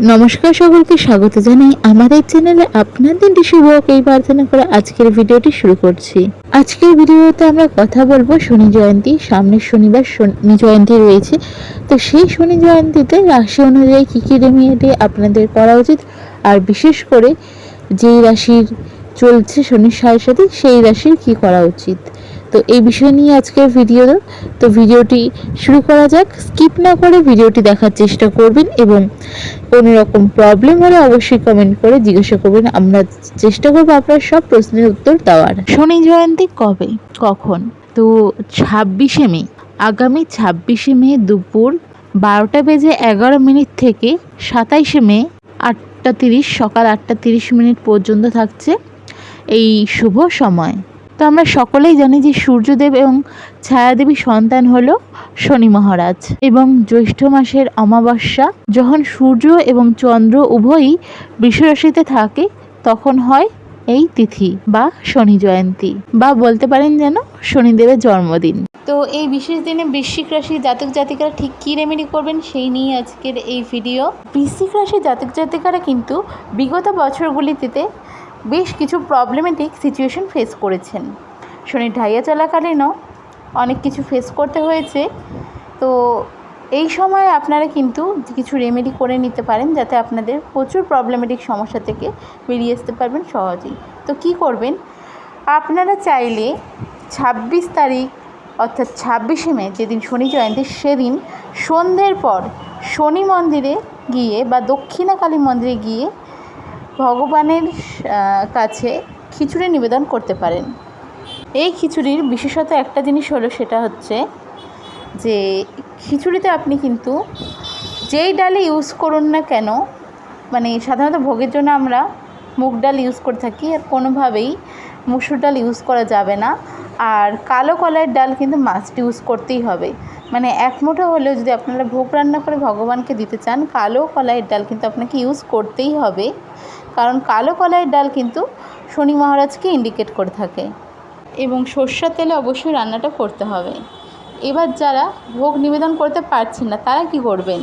নমস্কার সকলকে, স্বাগত জানাই আমাদের চ্যানেলে। আপনাদের শুভ এই প্রার্থনা করে আজকের ভিডিওটি শুরু করছি। আজকের ভিডিওতে আমরা কথা বলব শনি জয়ন্তী। সামনের শনিবার শনি জয়ন্তী রয়েছে। তো সেই শনি জয়ন্তীতে রাশি অনুযায়ী কী কী রেমিডি আপনাদের করা উচিত? আর বিশেষ করে যেই রাশির চলছে শনির সাড়ে সাথে সেই রাশির কি করা উচিত? তো এই বিষয় নিয়ে আজকের ভিডিও তো। ভিডিওটি শুরু করা যাক। স্কিপ না করে ভিডিওটি দেখার চেষ্টা করবেন এবং কোনো রকম প্রবলেম হলে অবশ্যই কমেন্ট করে জিজ্ঞাসা করবেন। আমরা চেষ্টা করব আপনার সব প্রশ্নের উত্তর দেওয়ার। শনি জয়ন্তী কবে? কখন? তো ছাব্বিশে মে। আগামী ছাব্বিশে মে দুপুর বারোটা বেজে এগারো মিনিট থেকে সাতাইশে মে আটটা তিরিশ, সকাল আটটা তিরিশ মিনিট পর্যন্ত থাকছে এই শুভ সময়। তো আমরা সকলেই জানি যে সূর্যদেব এবং ছায়াদেবী সন্তান হলো শনি মহারাজ এবং জ্যৈষ্ঠ মাসের অমাবস্যা। যখন সূর্য এবং চন্দ্র উভয়ই বৃষরাশিতে থাকে, তখন হয় এই তিথি বা শনি জয়ন্তী বা বলতে পারেন যেন শনিদেবের জন্মদিন। তো এই বিশেষ দিনে বৃশ্চিক রাশির জাতক জাতিকারা ঠিক কী রেমেডি করবেন সেই নিয়ে আজকের এই ভিডিও বৃশ্চিক রাশির জাতক জাতিকারা কিন্তু বিগত বছরগুলিতে বেশ কিছু প্রবলেমেটিক সিচুয়েশন ফেস করেছেন। শনি ঢাইয়া চলাকালীনও অনেক কিছু ফেস করতে হয়েছে। তো এই সময় আপনারা কিন্তু কিছু রেমেডি করে নিতে পারেন যাতে আপনাদের প্রচুর প্রবলেমেটিক সমস্যা থেকে বেরিয়ে আসতে পারবেন সহজেই। তো কি করবেন? আপনারা চাইলে ছাব্বিশ তারিখ অর্থাৎ ছাব্বিশে মে, যেদিন শনি জয়ন্তী, সেদিন সন্ধ্যের পর শনি মন্দিরে গিয়ে বা দক্ষিণাকালী মন্দিরে গিয়ে ভগবানের কাছে খিচুড়ি নিবেদন করতে পারেন। এই খিচুড়ির বিশেষত একটা জিনিস হলো সেটা হচ্ছে যে, খিচুড়িতে আপনি কিন্তু যেই ডালে ইউজ করুন না কেন মানে সাধারণত ভোগের জন্য আমরা মুগ ডাল ইউজ করে থাকি, আর কোনোভাবেই মুসুর ডাল ইউজ করা যাবে না। আর কালো কলাইয়ের ডাল কিন্তু মাস্ট ইউজ করতেই হবে। মানে এক মুঠো হলেও যদি আপনারা ভোগ রান্না করে ভগবানকে দিতে চান, কালো কলাইয়ের ডাল কিন্তু আপনাকে ইউজ করতেই হবে। কারণ কালো কলাইয়ের ডাল কিন্তু শনি মহারাজকে ইন্ডিকেট করে থাকে। এবং সর্ষের তেলে অবশ্যই রান্নাটা করতে হবে। এবার যারা ভোগ নিবেদন করতে পারছেন না, তারা কি করবেন?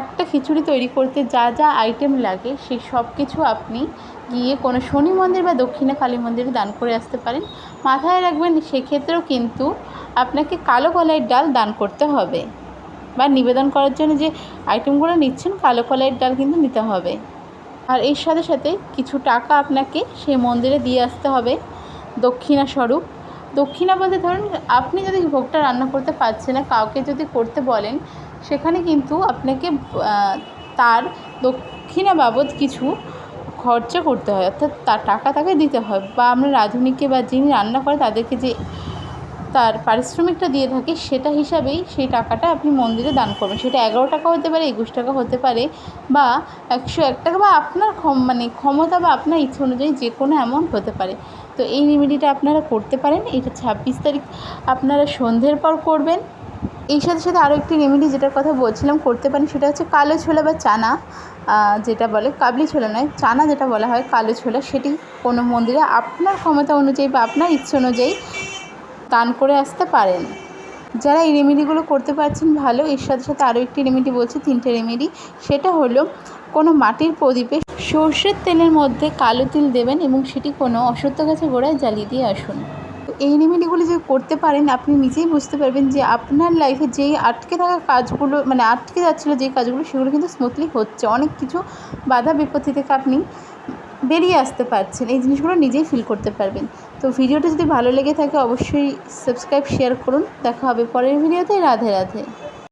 একটা খিচুড়ি তৈরি করতে যা যা আইটেম লাগে, সেই সব কিছু আপনি গিয়ে কোনো শনি মন্দির বা দক্ষিণা কালী মন্দিরে দান করে আসতে পারেন। মাথায় রাখবেন, সেক্ষেত্রেও কিন্তু আপনাকে কালো কলাইয়ের ডাল দান করতে হবে বা নিবেদন করার জন্য যে আইটেমগুলো নিচ্ছেন, কালো কলাইয়ের ডাল কিন্তু নিতে হবে। আর এর সাথে সাথে কিছু টাকা আপনাকে সেই মন্দিরে দিয়ে আসতে হবে দক্ষিণা স্বরূপ। দক্ষিণা বলতে ধরুন, আপনি যদি ভোগটা রান্না করতে পারছেন না, কাউকে যদি করতে বলেন, সেখানে কিন্তু আপনাকে তার দক্ষিণা বাবদ কিছু খরচা করতে হয়। অর্থাৎ তার টাকা তাকে দিতে হয়। বা আমরা রাঁধুনিকে বা যিনি রান্না করে তাদেরকে যে তার পারিশ্রমিকটা দিয়ে থাকে, সেটা হিসাবেই সেই টাকাটা আপনি মন্দিরে দান করবেন। সেটা এগারো টাকা হতে পারে, একুশ টাকা হতে পারে, বা একশো এক টাকা, বা আপনার ক্ষম মানে ক্ষমতা বা আপনার ইচ্ছে অনুযায়ী যে কোনো অ্যামাউন্ট হতে পারে। তো এই রেমেডিটা আপনারা করতে পারেন। এটা ছাব্বিশ তারিখ আপনারা সন্ধ্যের পর করবেন। এই সাথে সাথে আরও একটি রেমেডি যেটার কথা বলছিলাম, করতে পারেন, সেটা হচ্ছে কালো ছোলা বা চানা যেটা বলে কাবলি ছোলা নয়, চানা যেটা বলা হয় কালো ছোলা, সেটি কোনো মন্দিরে আপনার ক্ষমতা অনুযায়ী বা আপনার ইচ্ছে অনুযায়ী দান করে আসতে পারেন। যারা এই রেমেডিগুলো করতে পারছেন, ভালো। এর সাথে সাথে আরও একটি রেমেডি বলছি, তিনটে রেমেডি। সেটা হলো, কোনো মাটির প্রদীপে সর্ষের তেলের মধ্যে কালো তিল দেবেন এবং সেটি কোনো অসত্য গাছের গোড়ায় জ্বালিয়ে দিয়ে আসুন। এই রেমেডিগুলো যে করতে পারেন, আপনি নিজেই বুঝতে পারবেন যে আপনার লাইফে যেই আটকে থাকা কাজগুলো মানে আটকে যাচ্ছিল যেই কাজগুলো, সেগুলো কিন্তু স্মুথলি হচ্ছে। অনেক কিছু বাধা বিপত্তি থেকে আপনি বেরিয়ে আসতে পারছেন, এই জিনিসগুলো নিজেই ফিল করতে পারবেন। তো ভিডিওটা যদি ভালো লেগে থাকে, অবশ্যই সাবস্ক্রাইব শেয়ার করুন। দেখা হবে পরের ভিডিওতে রাধে রাধে।